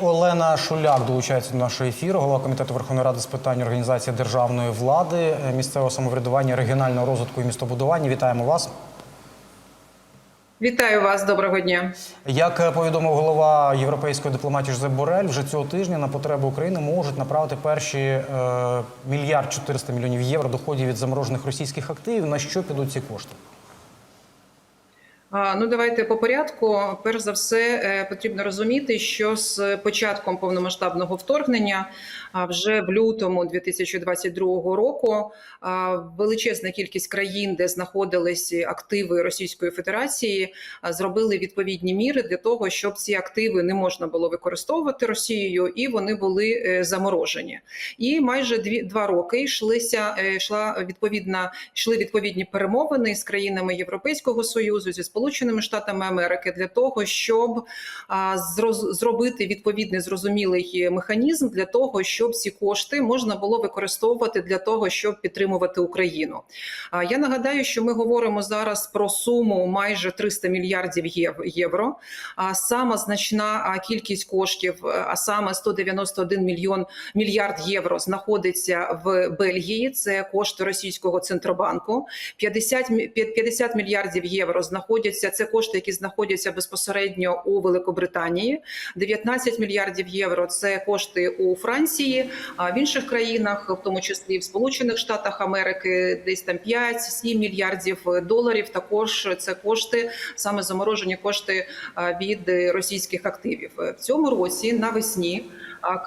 Олена Шуляк долучається до нашого ефіру, голова комітету Верховної Ради з питань організації державної влади, е, місцевого самоврядування, регіонального розвитку і містобудування. Вітаємо вас. Вітаю вас, доброго дня. Як е, повідомив голова європейської дипломатії Жозеп Борель, вже цього тижня на потреби України можуть направити перші е, мільярд 400 мільйонів євро доходів від заморожених російських активів. На що підуть ці кошти? Ну, давайте по порядку. Перш за все, е, потрібно розуміти, що з початком повномасштабного вторгнення, вже в лютому 2022 року, величезна кількість країн, де знаходились активи Російської Федерації, зробили відповідні міри для того, щоб ці активи не можна було використовувати Росією, і вони були е, заморожені. І майже дві два роки йшлися е, йшла відповідна йшли відповідні перемовини з країнами Європейського союзу зі Сполученими Штатами Америки для того, щоб зробити відповідний зрозумілий механізм для того, щоб ці кошти можна було використовувати для того, щоб підтримувати Україну. Я нагадаю, що ми говоримо зараз про суму майже 300 мільярдів єв- євро. А сама значна кількість коштів, а саме 191 мільйон мільярд євро, знаходиться в Бельгії. Це кошти російського центробанку. 50, 50 мільярдів євро знаходяться. Це кошти, які знаходяться безпосередньо у Великобританії. 19 мільярдів євро це кошти у Франції. А в інших країнах, в тому числі в Сполучених Штатах Америки, десь там 5-7 мільярдів доларів. Також це кошти, саме заморожені кошти від російських активів. В цьому році навесні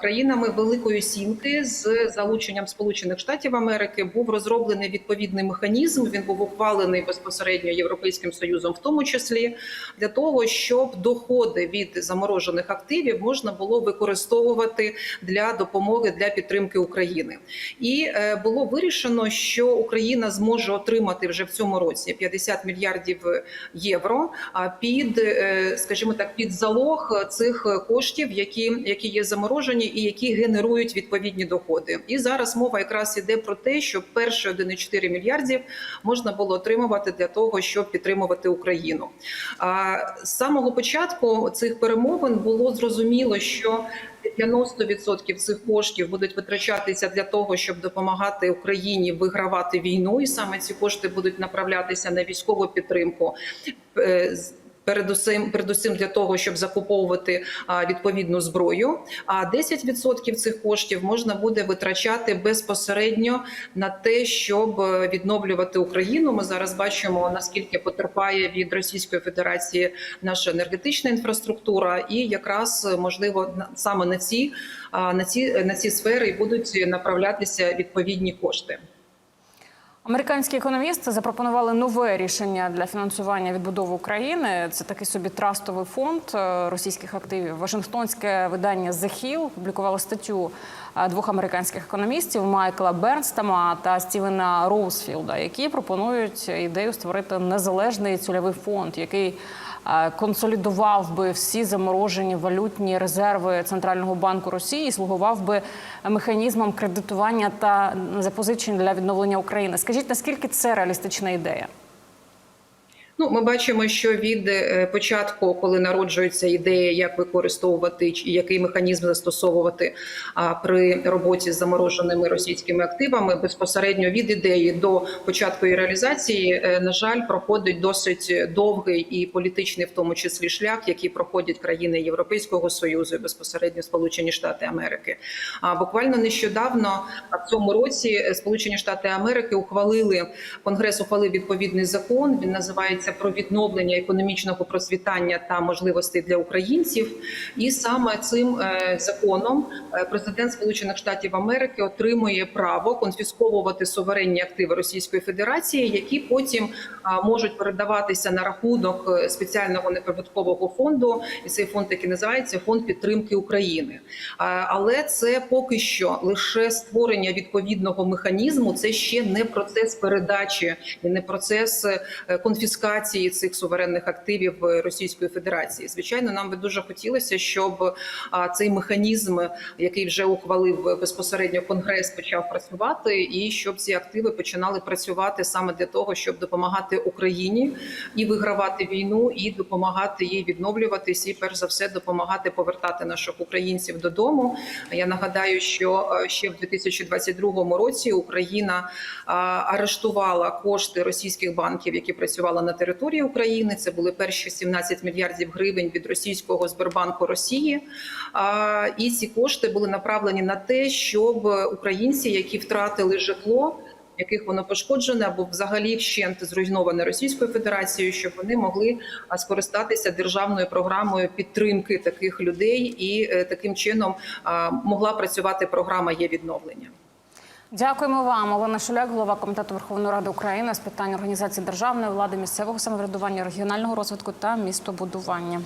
країнами Великої Сімки з залученням Сполучених Штатів Америки був розроблений відповідний механізм. Він був ухвалений безпосередньо Європейським союзом, в тому числі для того, щоб доходи від заморожених активів можна було використовувати для допомоги для підтримки України. І е, було вирішено, що Україна зможе отримати вже в цьому році 50 мільярдів євро. Під, е, скажімо так, під залог цих коштів, які, які є заморожені і які генерують відповідні доходи. І зараз мова якраз іде про те, що перші 1,4 мільярдів можна було отримувати для того, щоб підтримувати Україну. А з самого початку цих перемовин було зрозуміло, що 90% цих коштів будуть витрачатися для того, щоб допомагати Україні вигравати війну, і саме ці кошти будуть направлятися на військову підтримку. Передусім, передусім для того, щоб закуповувати відповідну зброю. А 10% цих коштів можна буде витрачати безпосередньо на те, щоб е, відновлювати Україну. Ми зараз бачимо наскільки потерпає від Російської Федерації наша енергетична інфраструктура, і якраз е, можливо саме на ці на ці на ці сфери будуть направлятися відповідні кошти. Американські економісти запропонували нове рішення для фінансування відбудови України. Це такий собі трастовий фонд е, російських активів. Вашингтонське видання The Hill публікувало статтю е, двох американських економістів Майкла Бернстама та Стівена Роузфілда, які пропонують ідею створити незалежний цільовий фонд, який консолідував би всі заморожені валютні резерви центрального банку Росії, і слугував би механізмом кредитування та запозичень для відновлення України. Скажіть, наскільки це реалістична ідея? Ну, ми бачимо, що від е, початку, коли народжується ідея, як використовувати чи який механізм застосовувати при роботі з замороженими російськими активами, безпосередньо від ідеї до початку її реалізації, е, на жаль, проходить досить довгий і політичний, в тому числі, шлях, який проходять країни Європейського союзу, і безпосередньо Сполучені Штати Америки. А буквально нещодавно, в цьому році, е, Сполучені Штати Америки ухвалили Конгрес ухвалив відповідний закон. Він називається про відновлення економічного процвітання та можливостей для українців. І саме цим е, законом е, президент Сполучених Штатів Америки отримує право конфісковувати суверенні активи Російської Федерації, які потім можуть передаватися на рахунок е, спеціального неприбуткового фонду. І цей фонд який називається фонд підтримки України. Але це поки що лише створення відповідного механізму. Це ще не процес передачі і не процес е, конфіскації конфіскації цих суверенних активів Російської Федерації. Звичайно, нам би дуже хотілося, щоб цей механізм, який вже ухвалив безпосередньо Конгрес, почав працювати, і щоб ці активи починали працювати саме для того, щоб допомагати Україні і вигравати війну, і допомагати їй відновлюватись, і перш за все допомагати повертати наших українців додому. Я нагадаю, що ще в 2022 році Україна арештувала кошти російських банків, які працювали на території України. Це були перші 17 мільярдів гривень від російського Сбербанку Росії. І ці кошти були направлені на те, щоб українці, які втратили житло, яких воно пошкоджене або взагалі вщент зруйноване Російською Федерацією, щоб вони могли скористатися державною програмою підтримки таких людей, і е, таким чином могла працювати програма є відновлення. Дякуємо вам, Олена Шуляк, голова комітету Верховної Ради України з питань організації державної влади, місцевого самоврядування, регіонального розвитку та містобудування.